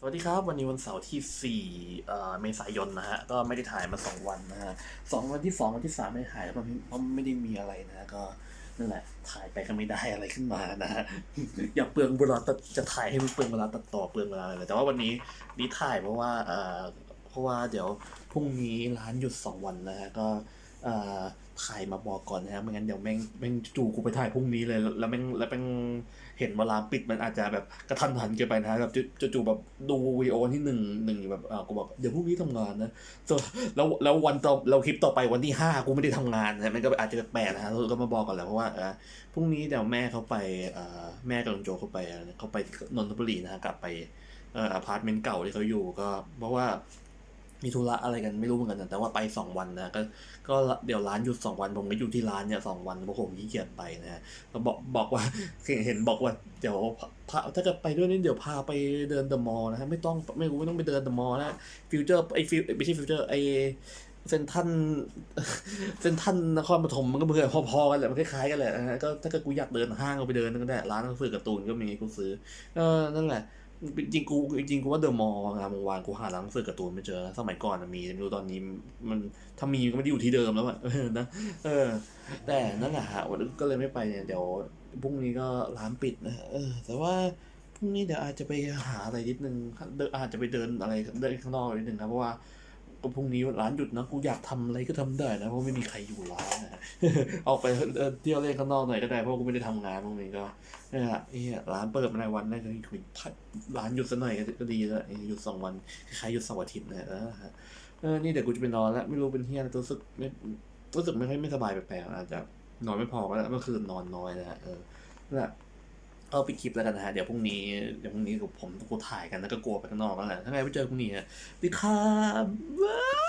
สวัสดีครับ วันนี้วันเสาร์ที่4เอ่อเมษายนนะฮะ ก็ไม่ได้ถ่ายมา 2 วันนะฮะสองวันที่ 2 วันที่ 3 ไม่ได้ถ่ายแล้วเพราะเพราะไม่ได้มีอะไรนะก็นั่นแหละ ถ่ายไปก็ไม่ได้อะไรขึ้นมานะฮะอย่าเปลืองเวลาตัดจะถ่ายให้มันเปลืองเวลาตัดต่อเปลืองเวลาอะไรแต่ว่าวันนี้นี่ถ่ายเพราะว่าเอ่อเพราะว่าเดี๋ยวพรุ่งนี้ร้านหยุด 2 วันนะฮะก็ ถ่ายมาบอกก่อนนะฮะไม่งั้นเดี๋ยวแม่งแม่งจู่กูไปถ่ายพรุ่งนี้เลยแล้วแม่งแล้วแม่งเห็นเวลาปิดมันอาจจะแบบกระทันหันเกินไปนะแบบจะจู่ๆแบบดูวีโอที่หนึ่งหนึ่งแบบอ่ากูบอกเดี๋ยวพรุ่งนี้ทำงานนะแล้วแล้ววันต่อเราคลิปต่อไปวันที่ห้ากูไม่ได้ทำงานนะมันก็อาจจะแปลกนะฮะก็มาบอกก่อนแหละเพราะว่าพรุ่งนี้เดี๋ยวแม่เขาไปเอ่อแม่กับลุงโจเขาไปเขาไปนนทบุรีนะฮะกลับไปอ่ออพาร์ตเมนต์เก่าที่เขาอยู่ก็ เพราะว่า มีธุระอะไรกันไม่รู้เหมือนกันนะแต่ว่าไปสองวันนะก็ก็เดี๋ยวร้านหยุดสองวันผมก็อยู่ที่ร้านเนี่ยสองวันเพราะผมขี้เกียจไปนะก็บอกบอกว่าเห็นบอกว่าเดี๋ยวพาถ้าเกิดไปด้วยนี่เดี๋ยวพาไปเดินเดอะมอลล์นะฮะไม่ต้องไม่รู้ไม่ต้องไปเดินเดอะมอลล์นะฟิวเจอร์ไอฟิวไม่ใช่ฟิวเจอร์ไอเซนทันเซนทันนครปฐมมันก็เหมือนพอๆกันแหละมันคล้ายๆกันแหละนะฮะก็ถ้าเกิดกูอยากเดินห้างก็ไปเดินก็ได้ร้านหนังสือการ์ตูนก็มีกูซื้อเออนั่นแหละ จริงกูจริงกูว่าเดอะมอลล์งามวงวานกูหาร้านหนังสือการ์ตูนไม่เจอสมัยก่อนมีไม่รู้ตอนนี้มันถ้ามีก็ไม่ได้อยู่ที่เดิมแล้วอะนะเออ แต่นั่นแหละฮะวันนี้ก็เลยไม่ไปเนี่ยเดี๋ยวพรุ่งนี้ก็ร้านปิดนะเออ แต่ว่าพรุ่งนี้เดี๋ยวอาจจะไปหาอะไรนิดนึงเดินอาจจะไปเดินอะไรเดินข้างนอกนิดนึงครับเพราะว่า ก็พรุ่งนี้ร้านหยุดนะกูอยากทำอะไรก็ทำได้นะเพราะไม่มีใครอยู่ร้านนะออกไปเที่ยวเล่นข้างนอกหน่อยก็ได้เพราะกูไม่ได้ทำงานพรุ่งนี้ก็นี่แหละไอ้เหี้ยร้านเปิดมาในวันแรกก็คือร้านหยุดสักหน่อยก็ดีแล้วหยุดสองวันคล้ายหยุดเสาร์อาทิตย์นะเออฮะเออนี่เดี๋ยวกูจะไปนอนแล้วไม่รู้เป็นเฮียอะไรรู้สึกไม่รู้สึกไม่ค่อยไม่สบายแปลกๆอาจจะนอนไม่พอก็แล้วเมื่อคืนนอนน้อยนะฮะเออนั่นแหละ เอาไปดคลิปแล้วกันนะฮะ เดี๋ยวพรุ่งนี้เดี๋ยวพรุ่งนี้กับผมกูถ่ายกันแล้วก็กลัวไปข้างนอกแล้วแหละถ้าไงไปเจอพรุ่งนี้ฮะดีครับ